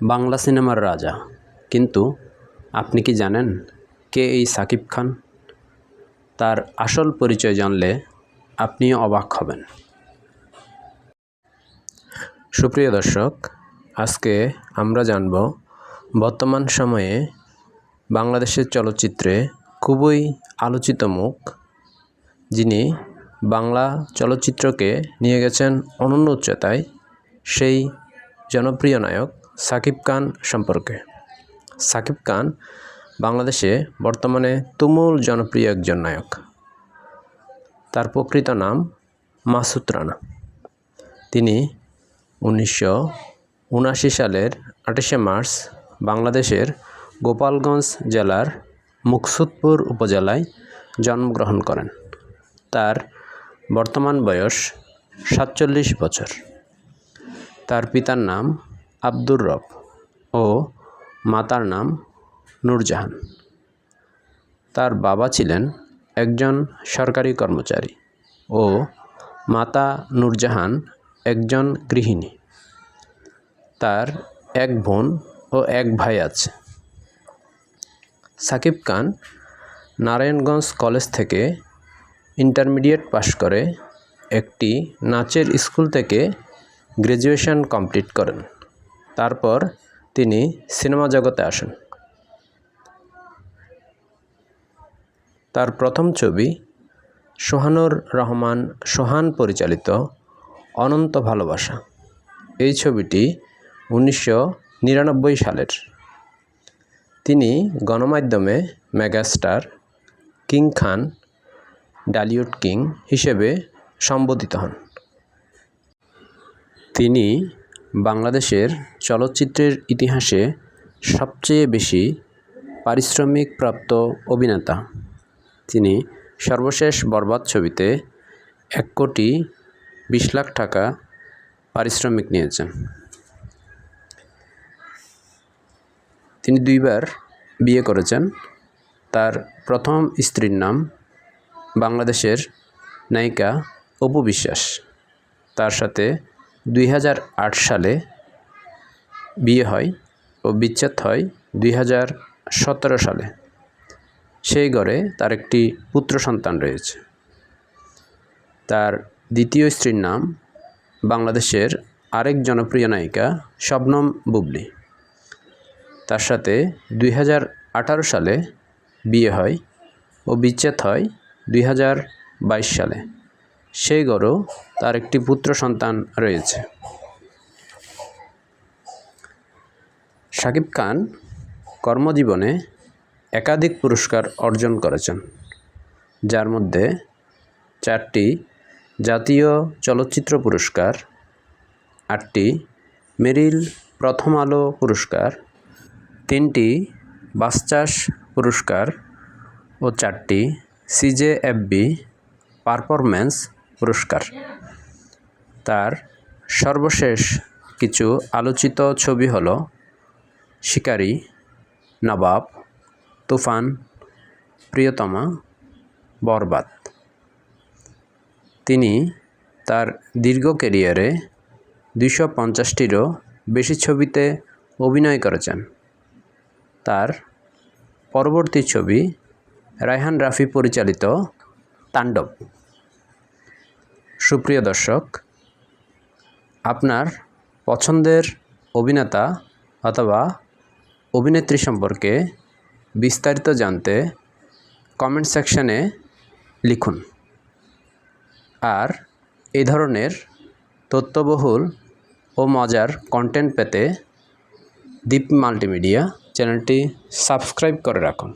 বাংলা সিনেমার রাজা। কিন্তু আপনি কি জানেন কে এই সাকিব খান? তার আসল পরিচয় জানলে আপনিও অবাক হবেন। সুপ্রিয় দর্শক, আজকে আমরা জানব বর্তমান সময়ে বাংলাদেশের চলচ্চিত্রে খুবই আলোচিত মুখ। যিনি বাংলা চলচ্চিত্রকে নিয়ে গেছেন অনন্য উচ্চতায়, সেই জনপ্রিয় নায়ক সাকিব খান সম্পর্কে। সাকিব খান বাংলাদেশে বর্তমানে তুমুল জনপ্রিয় একজন নায়ক। তার প্রকৃত নাম মাসুদ রানা। তিনি উনিশশো উনাশি সালের আঠাশে মার্চ বাংলাদেশের গোপালগঞ্জ জেলার মুকসুদপুর উপজেলায় জন্মগ্রহণ করেন। তার বর্তমান বয়স সাতচল্লিশ বছর। তার পিতার নাম আব্দুর রব ও মাতার নাম নূরজাহান। তার বাবা ছিলেন একজন সরকারি কর্মচারী ও মাতা নূরজাহান একজন গৃহিণী। তার এক বোন ও এক ভাই আছে। সাকিব খান নারায়ণগঞ্জ কলেজ থেকে ইন্টারমিডিয়েট পাশ করে একটি নাচের স্কুল থেকে গ্র্যাজুয়েশন কমপ্লিট করেন। তারপর তিনি সিনেমা জগতে আসেন। তার প্রথম ছবি সোহানুর রহমান সোহান পরিচালিত অনন্ত ভালোবাসা। এই ছবিটি উনিশশো নিরানব্বই সালের। তিনি গণমাধ্যমে megastar king Khan Dhallywood king হিসেবে সম্বোধিত হন। তিনি বাংলাদেশের চলচ্চিত্রের ইতিহাসে সবচেয়ে বেশি পারিশ্রমিকপ্রাপ্ত অভিনেতা। তিনি সর্বশেষ বরবাদ ছবিতে এক কোটি বিশ লাখ টাকা পারিশ্রমিক নিয়েছেন। তিনি দুইবার বিয়ে করেছেন। তার প্রথম স্ত্রীর নাম বাংলাদেশের নায়িকা অপু বিশ্বাস। তার সাথে দুই হাজার আট সালে বিয়ে হয় ও বিচ্ছেদ হয় দুই হাজার সতেরো সালে। সেই ঘরে তার একটি পুত্র সন্তান রয়েছে। তার দ্বিতীয় স্ত্রীর নাম বাংলাদেশের আরেক জনপ্রিয় নায়িকা শবনম বুবলি। তার সাথে দুই হাজার আঠারো সালে বিয়ে হয় ও বিচ্ছেদ হয় দুই হাজার বাইশ সালে। সেই গড়ও তার একটি পুত্র সন্তান রয়েছে। শাকিব খান কর্মজীবনে একাধিক পুরস্কার অর্জন করেছেন, যার মধ্যে চারটি জাতীয় চলচ্চিত্র পুরস্কার, আটটি মেরিল প্রথম আলো পুরস্কার, তিনটি বাসচাস পুরস্কার ও চারটি সিজেএফবি পারফরম্যান্স পুরস্কার। তার সর্বশেষ কিছু আলোচিত ছবি হলো শিকারি, নবাব, তুফান, প্রিয়তমা, বরবাদ। তিনি তার দীর্ঘ ক্যারিয়ারে দুশো পঞ্চাশটিরও বেশি ছবিতে অভিনয় করেছেন। তার পরবর্তী ছবি রায়হান রাফি পরিচালিত তাণ্ডব। সুপ্রিয় দর্শক, আপনার পছন্দের অভিনেতা অথবা অভিনেত্রী সম্পর্কে বিস্তারিত জানতে কমেন্ট সেকশানে লিখুন। আর এই ধরনের তথ্যবহুল ও মজার কন্টেন্ট পেতে দীপ মাল্টিমিডিয়া চ্যানেলটি সাবস্ক্রাইব করে রাখুন।